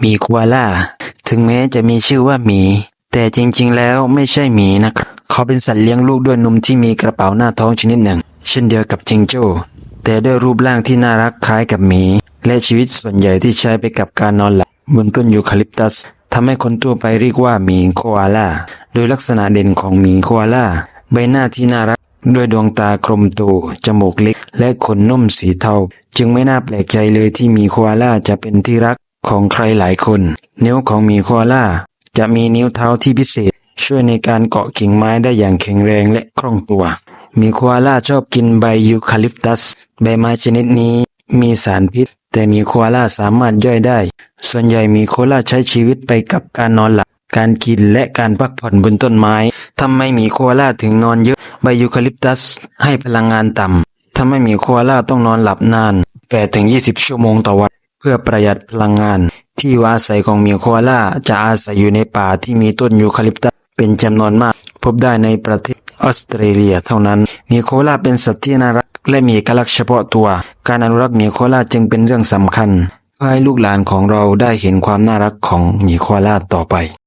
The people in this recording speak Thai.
หมีควาล่า ถึงแม้จะมีชื่อว่าหมี แต่จริงๆ แล้วไม่ใช่หมีนะครับ เขาเป็นสัตว์เลี้ยงลูกด้วยนมที่มีกระเป๋าหน้าท้องชนิดหนึ่ง เช่นเดียวกับจิงโจ้ แต่ด้วยรูปร่างที่น่ารักคล้ายกับหมี และชีวิตส่วนใหญ่ที่ใช้ไปกับการนอนหลับบนต้นยูคาลิปตัสทำให้คนทั่วไปเรียกว่าหมีโคอาล่า โดยลักษณะเด่นของหมีโคอาล่า ใบหน้าที่น่ารัก ด้วยดวงตากลมโต จมูกเล็ก และขนนุ่มสีเทา จึงไม่น่าแปลกใจเลยที่หมีโคอาล่าจะเป็นที่รัก ของใครหลายคน นิ้วของหมีโคอาล่าจะมีนิ้วเท้าที่พิเศษ ช่วยในการเกาะกิ่งไม้ได้อย่างแข็งแรงและคล่องตัวหมีโคอาล่าชอบกินใบยูคาลิปตัส ใบไม้ชนิดนี้มีสารพิษ แต่หมีโคอาล่าสามารถย่อยได้ ส่วนใหญ่หมีโคอาล่าใช้ชีวิตไปกับการนอนหลับการกินและการพักผ่อนบนต้นไม้ทำไมหมีโคอาล่าถึงนอนเยอะใบยูคาลิปตัส ให้พลังงานต่ำทำให้หมีโคอาล่าต้องนอนหลับนาน8-20 ชั่วโมงต่อวัน เพื่อประหยัดพลังงาน ที่อยู่อาศัยของหมีโคอาล่าจะอาศัยอยู่ในป่าที่มีต้นยูคาลิปตัสเป็นจำนวนมาก พบได้ในประเทศออสเตรเลียเท่านั้นหมีโคอาล่าเป็นสัตว์ที่น่ารักและมีเอกลักษณ์เฉพาะตัว การอนุรักษ์หมีโคอาล่าจึงเป็นเรื่องสำคัญเพื่อให้ลูกหลานของเราได้เห็นความน่ารักของหมีโคอาล่าต่อไป